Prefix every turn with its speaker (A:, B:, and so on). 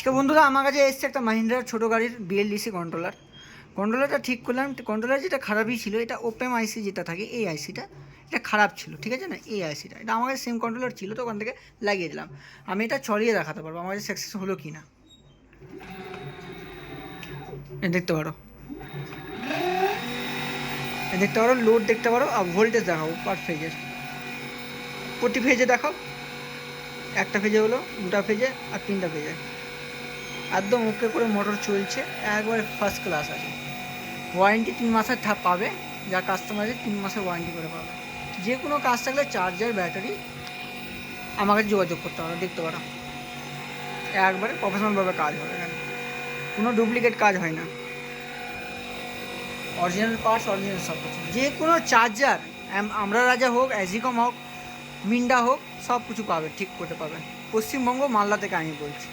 A: আজকে বন্ধুরা আমার কাছে এসছে একটা মাহিন্দ্রার ছোটো গাড়ির বিএলডিসি কন্ট্রোলার কন্ট্রোলারটা ঠিক করলাম কন্ট্রোলার যেটা খারাপই ছিল, এটা ওপেম আইসি যেটা থাকে, এই আইসিটা এটা খারাপ ছিল, ঠিক আছে না? এই আইসিটা এটা আমার সেম কন্ট্রোলার ছিল তো, ওখান থেকে লাগিয়ে দিলাম। আমি এটা চলিয়ে দেখাতে পারব, আমার কাছে সাকসেস হলো কি না। দেখতে পারো। দেখতে পারো লোড দেখতে পারো, আর ভোল্টেজ দেখাবো পার ফেজের প্রতি ফেজে দেখাও, একটা ফেজে হলো, দুটা ফেজে আর তিনটা ফেজে একদম ওকে করে মোটর চলছে। একবারে ফার্স্ট ক্লাস আছে। ওয়ারেন্টি তিন মাসের পাবে। যা কাস্টমার আছে তিন মাসের ওয়ারেন্টি করে পাবে। যে কোনো কাজ থাকলে চার্জার ব্যাটারি আমাকে যোগাযোগ করতে হবে, দেখতে পারো। একবারে প্রফেশনালভাবে কাজ হবে এখানে। কোনো ডুপ্লিকেট কাজ হয় না। অরিজিনাল পার্টস অরিজিনাল সব কিছু যে কোনো চার্জার আমরা রাজা হোক অ্যাজিকম হোক মিন্ডা হোক সব কিছু পাবে, ঠিক করতে পাবে। পশ্চিমবঙ্গ মালদা থেকে আমি বলছি।